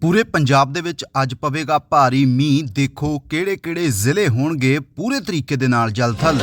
ਪੂਰੇ ਪੰਜਾਬ ਦੇ ਵਿੱਚ ਅੱਜ ਪਵੇਗਾ ਭਾਰੀ ਮੀਂਹ। ਦੇਖੋ ਕਿਹੜੇ-ਕਿਹੜੇ ਜ਼ਿਲ੍ਹੇ ਹੋਣਗੇ ਪੂਰੇ ਤਰੀਕੇ ਦੇ ਨਾਲ ਜਲਥਲ।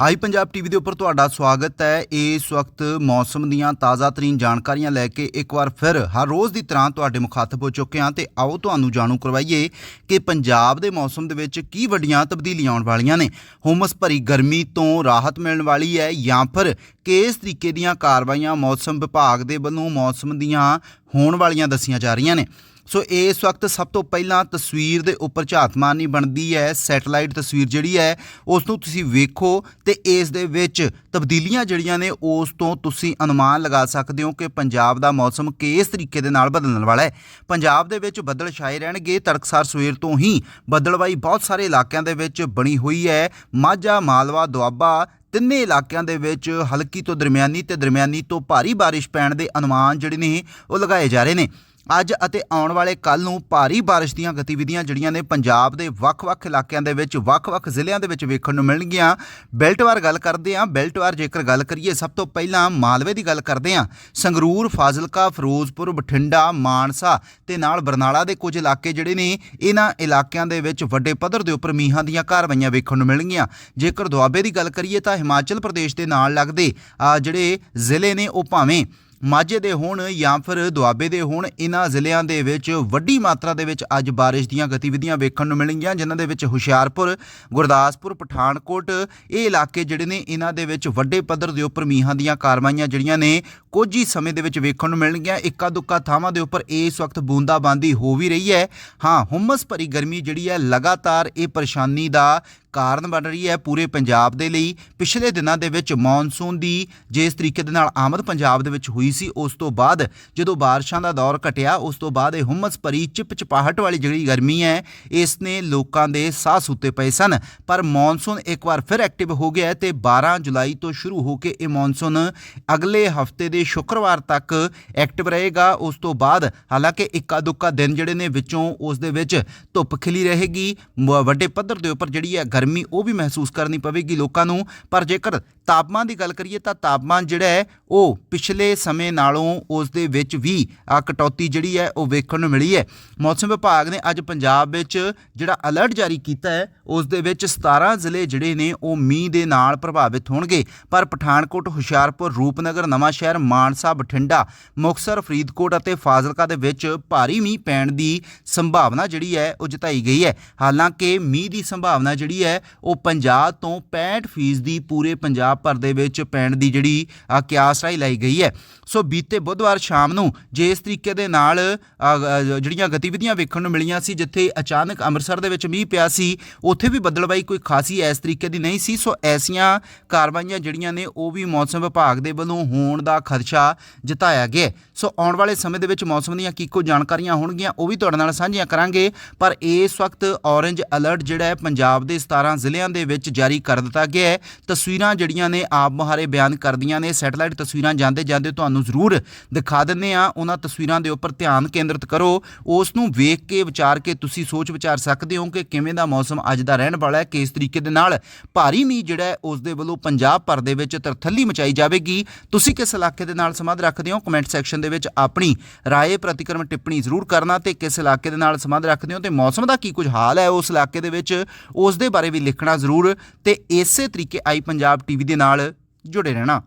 ਆਈ ਪੰਜਾਬ ਟੀਵੀ ਦੇ ਉੱਪਰ ਤੁਹਾਡਾ ਸਵਾਗਤ ਹੈ। ਇਸ ਵਕਤ ਮੌਸਮ ਦੀਆਂ ਤਾਜ਼ਾ ਤਰੀਨ ਜਾਣਕਾਰੀਆਂ ਲੈ ਕੇ ਇੱਕ ਵਾਰ ਫਿਰ ਹਰ ਰੋਜ਼ ਦੀ ਤਰ੍ਹਾਂ ਤੁਹਾਡੇ ਮੁਖਾਤਬ ਹੋ ਚੁੱਕੇ ਹਾਂ ਤੇ ਆਓ ਤੁਹਾਨੂੰ ਜਾਣੂ ਕਰਵਾਈਏ ਕਿ ਪੰਜਾਬ ਦੇ ਮੌਸਮ ਦੇ ਵਿੱਚ ਕੀ ਵੱਡੀਆਂ ਤਬਦੀਲੀਆਂ ਆਉਣ ਵਾਲੀਆਂ ਨੇ। ਹੁਮਸ ਭਰੀ ਗਰਮੀ ਤੋਂ ਰਾਹਤ ਮਿਲਣ ਵਾਲੀ ਹੈ ਜਾਂ ਫਿਰ ਕਿਸ ਤਰੀਕੇ ਦੀਆਂ ਕਾਰਵਾਈਆਂ ਮੌਸਮ ਵਿਭਾਗ ਦੇ ਵੱਲੋਂ ਮੌਸਮ ਦੀਆਂ ਹੋਣ ਵਾਲੀਆਂ ਦੱਸੀਆਂ ਜਾ ਰਹੀਆਂ ਨੇ। ਸੋ ਇਸ ਵਕਤ ਸਭ ਤੋਂ ਪਹਿਲਾਂ ਤਸਵੀਰ ਦੇ ਉੱਪਰ ਝਾਤ ਮਾਰਨੀ ਬਣਦੀ ਹੈ, ਸੈਟੇਲਾਈਟ ਤਸਵੀਰ ਜਿਹੜੀ ਹੈ ਉਸ ਨੂੰ ਤੁਸੀਂ ਵੇਖੋ ਤੇ ਇਸ ਦੇ ਵਿੱਚ ਤਬਦੀਲੀਆਂ ਜਿਹੜੀਆਂ ਨੇ, ਉਸ ਤੋਂ ਤੁਸੀਂ ਅਨੁਮਾਨ ਲਗਾ ਸਕਦੇ ਹੋ ਕਿ ਪੰਜਾਬ ਦਾ ਮੌਸਮ ਕਿਸ ਤਰੀਕੇ ਦੇ ਨਾਲ ਬਦਲਣ ਵਾਲਾ ਹੈ। ਪੰਜਾਬ ਦੇ ਵਿੱਚ ਬੱਦਲ ਛਾਏ ਰਹਿਣਗੇ, ਤੜਕਸਾਰ ਸਵੇਰ ਤੋਂ ਹੀ ਬੱਦਲਵਾਈ ਬਹੁਤ ਸਾਰੇ ਇਲਾਕਿਆਂ ਦੇ ਵਿੱਚ ਬਣੀ ਹੋਈ ਹੈ। ਮਾਝਾ, ਮਾਲਵਾ, ਦੁਆਬਾ ਤਿੰਨੇ ਇਲਾਕਿਆਂ ਦੇ ਵਿੱਚ ਹਲਕੀ ਤੋਂ ਦਰਮਿਆਨੀ ਤੇ ਦਰਮਿਆਨੀ ਤੋਂ ਭਾਰੀ ਬਾਰਿਸ਼ ਪੈਣ ਦੇ ਅਨੁਮਾਨ ਜਿਹੜੇ ਨੇ, ਉਹ ਲਗਾਏ ਜਾ ਰਹੇ ਨੇ। ਅੱਜ ਅਤੇ ਆਉਣ ਵਾਲੇ ਕੱਲ ਨੂੰ ਭਾਰੀ ਬਾਰਿਸ਼ ਦੀਆਂ ਗਤੀਵਿਧੀਆਂ ਜਿਹੜੀਆਂ ਨੇ ਪੰਜਾਬ ਦੇ ਵੱਖ-ਵੱਖ ਇਲਾਕਿਆਂ ਦੇ ਵਿੱਚ, ਵੱਖ-ਵੱਖ ਜ਼ਿਲ੍ਹਿਆਂ ਦੇ ਵਿੱਚ ਵੇਖਣ ਨੂੰ ਮਿਲਣਗੀਆਂ। ਬੈਲਟਵਾਰ ਗੱਲ ਕਰਦੇ ਹਾਂ। ਬੈਲਟਵਾਰ ਜੇਕਰ ਗੱਲ ਕਰੀਏ, ਸਭ ਤੋਂ ਪਹਿਲਾਂ ਮਾਲਵੇ ਦੀ ਗੱਲ ਕਰਦੇ ਹਾਂ। ਸੰਗਰੂਰ, ਫਾਜ਼ਿਲਕਾ, ਫਿਰੋਜ਼ਪੁਰ, ਬਠਿੰਡਾ, ਮਾਨਸਾ ਤੇ ਨਾਲ ਬਰਨਾਲਾ ਦੇ ਕੁਝ ਇਲਾਕੇ ਜਿਹੜੇ ਨੇ, ਇਹਨਾਂ ਇਲਾਕਿਆਂ ਦੇ ਵਿੱਚ ਵੱਡੇ ਪੱਧਰ ਦੇ ਉੱਪਰ ਮੀਂਹਾਂ ਦੀਆਂ ਕਾਰਵਾਈਆਂ ਵੇਖਣ ਨੂੰ ਮਿਲਣਗੀਆਂ। ਜੇਕਰ ਦੁਆਬੇ ਦੀ ਗੱਲ ਕਰੀਏ ਤਾਂ ਹਿਮਾਚਲ ਪ੍ਰਦੇਸ਼ ਦੇ ਨਾਲ ਲੱਗਦੇ ਜਿਹੜੇ ਜ਼ਿਲ੍ਹੇ ਨੇ, ਉਹ ਭਾਵੇਂ ਮਾਝੇ ਦੇ ਹੋਣ ਜਾਂ ਫਿਰ ਦੁਆਬੇ ਦੇ ਹੋਣ ਇਹਨਾਂ ਜ਼ਿਲ੍ਹਿਆਂ ਦੇ ਵਿੱਚ ਵੱਡੀ ਮਾਤਰਾ ਦੇ ਵਿੱਚ ਅੱਜ ਬਾਰਿਸ਼ ਦੀਆਂ ਗਤੀਵਿਧੀਆਂ ਵੇਖਣ ਨੂੰ ਮਿਲਣਗੀਆਂ, ਜਿਨ੍ਹਾਂ ਦੇ ਵਿੱਚ ਹੁਸ਼ਿਆਰਪੁਰ, ਗੁਰਦਾਸਪੁਰ, ਪਠਾਨਕੋਟ ਇਹ ਇਲਾਕੇ ਜਿਹੜੇ ਨੇ ਇਹਨਾਂ ਦੇ ਵਿੱਚ ਵੱਡੇ ਪੱਧਰ ਦੇ ਉੱਪਰ ਮੀਂਹਾਂ ਦੀਆਂ ਕਾਰਵਾਈਆਂ ਜਿਹੜੀਆਂ ਨੇ, ਕੁਝ ਹੀ ਸਮੇਂ ਦੇ ਵਿੱਚ ਵੇਖਣ ਨੂੰ ਮਿਲਣਗੀਆਂ। ਇੱਕਾ ਦੁੱਕਾ ਥਾਵਾਂ ਦੇ ਉੱਪਰ ਇਸ ਵਕਤ ਬੂੰਦਾਬਾਂਦੀ ਹੋ ਵੀ ਰਹੀ ਹੈ। ਹਾਂ, ਹੁਮਸ ਭਰੀ ਗਰਮੀ ਜਿਹੜੀ ਹੈ, ਲਗਾਤਾਰ ਇਹ ਪਰੇਸ਼ਾਨੀ ਦਾ ਕਾਰਨ ਬਣ ਰਹੀ ਹੈ ਪੂਰੇ ਪੰਜਾਬ ਦੇ ਲਈ। ਪਿਛਲੇ ਦਿਨਾਂ ਦੇ ਵਿੱਚ ਮੌਨਸੂਨ ਦੀ ਜਿਸ ਤਰੀਕੇ ਦੇ ਨਾਲ ਆਮਦ ਪੰਜਾਬ ਦੇ ਵਿੱਚ ਹੋਈ ਸੀ, ਉਸ ਤੋਂ ਬਾਅਦ ਜਦੋਂ ਬਾਰਿਸ਼ਾਂ ਦਾ ਦੌਰ ਘਟਿਆ, ਉਸ ਤੋਂ ਬਾਅਦ ਇਹ ਹੁਮਸ ਭਰੀ ਚਿਪਚਿਪਾਹਟ ਵਾਲੀ ਜਿਹੜੀ ਗਰਮੀ ਹੈ, ਇਸ ਨੇ ਲੋਕਾਂ ਦੇ ਸਾਹ ਸੁੱਤੇ ਪਏ ਸਨ। ਪਰ ਮੌਨਸੂਨ ਇੱਕ ਵਾਰ ਫਿਰ ਐਕਟਿਵ ਹੋ ਗਿਆ ਹੈ ਤੇ 12 ਜੁਲਾਈ ਤੋਂ ਸ਼ੁਰੂ ਹੋ ਕੇ ਇਹ ਮੌਨਸੂਨ ਅਗਲੇ ਹਫ਼ਤੇ ਦੇ ਸ਼ੁੱਕਰਵਾਰ ਤੱਕ ਐਕਟਿਵ ਰਹੇਗਾ। ਉਸ ਤੋਂ ਬਾਅਦ ਹਾਲਾਂਕਿ ਇੱਕਾ ਦੁੱਕਾ ਦਿਨ ਜਿਹੜੇ ਨੇ ਵਿੱਚੋਂ ਉਸ ਦੇ ਵਿੱਚ ਧੁੱਪ ਖਿਲੀ ਰਹੇਗੀ। ਵੱਡੇ ਪੱਧਰ ਦੇ ਉੱਪਰ ਜਿਹੜੀ ਹੈ ਗਰਮੀ ਉਹ ਵੀ ਮਹਿਸੂਸ ਕਰਨੀ ਪਵੇਗੀ ਲੋਕਾਂ ਨੂੰ। ਪਰ ਜੇਕਰ ਤਾਪਮਾਨ ਦੀ ਗੱਲ ਕਰੀਏ ਤਾਂ ਤਾਪਮਾਨ ਜਿਹੜਾ ਹੈ, ਉਹ ਪਿਛਲੇ ਸਮੇਂ ਨਾਲੋਂ ਉਸ ਦੇ ਵਿੱਚ ਵੀ ਆ ਕਟੌਤੀ ਜਿਹੜੀ ਹੈ, ਉਹ ਵੇਖਣ ਨੂੰ ਮਿਲੀ ਹੈ। ਮੌਸਮ ਵਿਭਾਗ ਨੇ ਅੱਜ ਪੰਜਾਬ ਵਿੱਚ ਜਿਹੜਾ ਅਲਰਟ ਜਾਰੀ ਕੀਤਾ ਹੈ ਉਸ ਦੇ ਵਿੱਚ 17 ਜ਼ਿਲ੍ਹੇ ਜਿਹੜੇ ਨੇ, ਉਹ ਮੀਂਹ ਦੇ ਨਾਲ ਪ੍ਰਭਾਵਿਤ ਹੋਣਗੇ। ਪਰ ਪਠਾਨਕੋਟ, ਹੁਸ਼ਿਆਰਪੁਰ, ਰੂਪਨਗਰ, ਨਵਾਂਸ਼ਹਿਰ, ਮਾਨਸਾ, ਬਠਿੰਡਾ, ਮੁਕਤਸਰ, ਫਰੀਦਕੋਟ ਅਤੇ ਫਾਜ਼ਿਲਕਾ ਦੇ ਵਿੱਚ ਭਾਰੀ ਮੀਂਹ ਪੈਣ ਦੀ ਸੰਭਾਵਨਾ ਜਿਹੜੀ ਹੈ, ਉਹ ਜਤਾਈ ਗਈ ਹੈ। ਹਾਲਾਂਕਿ ਮੀਂਹ ਦੀ ਸੰਭਾਵਨਾ ਜਿਹੜੀ ਹੈ, ਉਹ 50 ਤੋਂ 65% ਫੀਸਦੀ ਪੂਰੇ ਪੰਜਾਬ ਭਰ ਦੇ ਵਿੱਚ ਪੈਣ ਦੀ ਜਿਹੜੀ ਕਿਆਸ ਰਾਈ ਲਾਈ ਗਈ ਹੈ। ਸੋ ਬੀਤੇ ਬੁੱਧਵਾਰ ਸ਼ਾਮ ਨੂੰ ਜੇ ਇਸ ਤਰੀਕੇ ਦੇ ਨਾਲ ਜਿਹੜੀਆਂ ਗਤੀਵਿਧੀਆਂ ਵੇਖਣ ਨੂੰ ਮਿਲੀਆਂ ਸੀ, ਜਿੱਥੇ ਅਚਾਨਕ ਅੰਮ੍ਰਿਤਸਰ ਦੇ ਵਿੱਚ ਮੀਂਹ ਪਿਆ ਸੀ, ਉੱਥੇ ਵੀ ਬਦਲਵਾਈ ਕੋਈ ਖਾਸੀ ਇਸ ਤਰੀਕੇ ਦੀ ਨਹੀਂ ਸੀ। ਸੋ ਐਸੀਆਂ ਕਾਰਵਾਈਆਂ ਜਿਹੜੀਆਂ ਨੇ, ਉਹ ਵੀ ਮੌਸਮ ਵਿਭਾਗ ਦੇ ਵੱਲੋਂ ਹੋਣ ਦਾ ਖਦਸ਼ਾ ਜਤਾਇਆ ਗਿਆ ਸੋ ਆਉਣ ਵਾਲੇ ਸਮੇਂ ਦੇ ਵਿੱਚ ਮੌਸਮ ਦੀਆਂ ਕੀ ਕੁਝ ਜਾਣਕਾਰੀਆਂ ਹੋਣਗੀਆਂ, ਉਹ ਵੀ ਤੁਹਾਡੇ ਨਾਲ ਸਾਂਝੀਆਂ ਕਰਾਂਗੇ। ਪਰ ਇਸ ਵਕਤ ਔਰੇਂਜ ਅਲਰਟ ਜਿਹੜਾ ਹੈ, ਪੰਜਾਬ ਦੇ 17 ਜ਼ਿਲ੍ਹਿਆਂ ਦੇ ਵਿੱਚ ਜਾਰੀ ਕਰ ਦਿੱਤਾ ਗਿਆ ਹੈ। ਤਸਵੀਰਾਂ ਜਿਹੜੀਆਂ ਨੇ ਆਪ ਮੁਹਾਰੇ ਬਿਆਨ ਕਰਦੀਆਂ ਨੇ, ਸੈਟੇਲਾਈਟ ਤਸਵੀਰਾਂ ਜਾਂਦੇ ਜਾਂਦੇ ਤੁਹਾਨੂੰ ਜ਼ਰੂਰ ਦਿਖਾ ਦਿੰਨੇ ਆ ਉਹਨਾਂ ਤਸਵੀਰਾਂ ਦੇ ਉੱਪਰ ਧਿਆਨ ਕੇਂਦਰਿਤ ਕਰੋ। ਉਸ ਨੂੰ ਵੇਖ ਕੇ, ਵਿਚਾਰ ਕੇ ਤੁਸੀਂ ਸੋਚ ਵਿਚਾਰ ਸਕਦੇ ਹੋ ਕਿ ਕਿਵੇਂ ਦਾ ਮੌਸਮ ਅੱਜ ਦਾ ਰਹਿਣ ਵਾਲਾ ਹੈ, ਕਿਸ ਤਰੀਕੇ ਦੇ ਨਾਲ ਭਾਰੀ ਮੀਂਹ ਜਿਹੜਾ ਹੈ, ਉਸ ਦੇ ਵੱਲੋਂ ਪੰਜਾਬ ਭਰ ਦੇ ਵਿੱਚ ਤਰਥੱਲੀ ਮਚਾਈ ਜਾਵੇਗੀ। ਤੁਸੀਂ ਕਿਸ ਇਲਾਕੇ ਦੇ ਨਾਲ ਸੰਬੰਧ ਰੱਖਦੇ ਹੋ, ਕਮੈਂਟ ਸੈਕਸ਼ਨ ਦੇ ਵਿੱਚ ਆਪਣੀ ਰਾਏ, ਪ੍ਰਤੀਕਰਮ, ਟਿੱਪਣੀ ਜ਼ਰੂਰ ਕਰਨਾ ਤੇ ਕਿਸ ਇਲਾਕੇ ਦੇ ਨਾਲ ਸੰਬੰਧ ਰੱਖਦੇ ਹੋ ਤੇ ਮੌਸਮ ਦਾ ਕੀ ਕੁਝ ਹਾਲ ਹੈ ਉਸ ਇਲਾਕੇ ਦੇ ਵਿੱਚ, ਉਸ ਦੇ ਬਾਰੇ ਵੀ ਲਿਖਣਾ ਜ਼ਰੂਰ ਤੇ ਇਸੇ ਤਰੀਕੇ ਆਈ ਪੰਜਾਬ ਟੀਵੀ ਦੇ ਨਾਲ ਜੁੜੇ ਰਹਿਣਾ।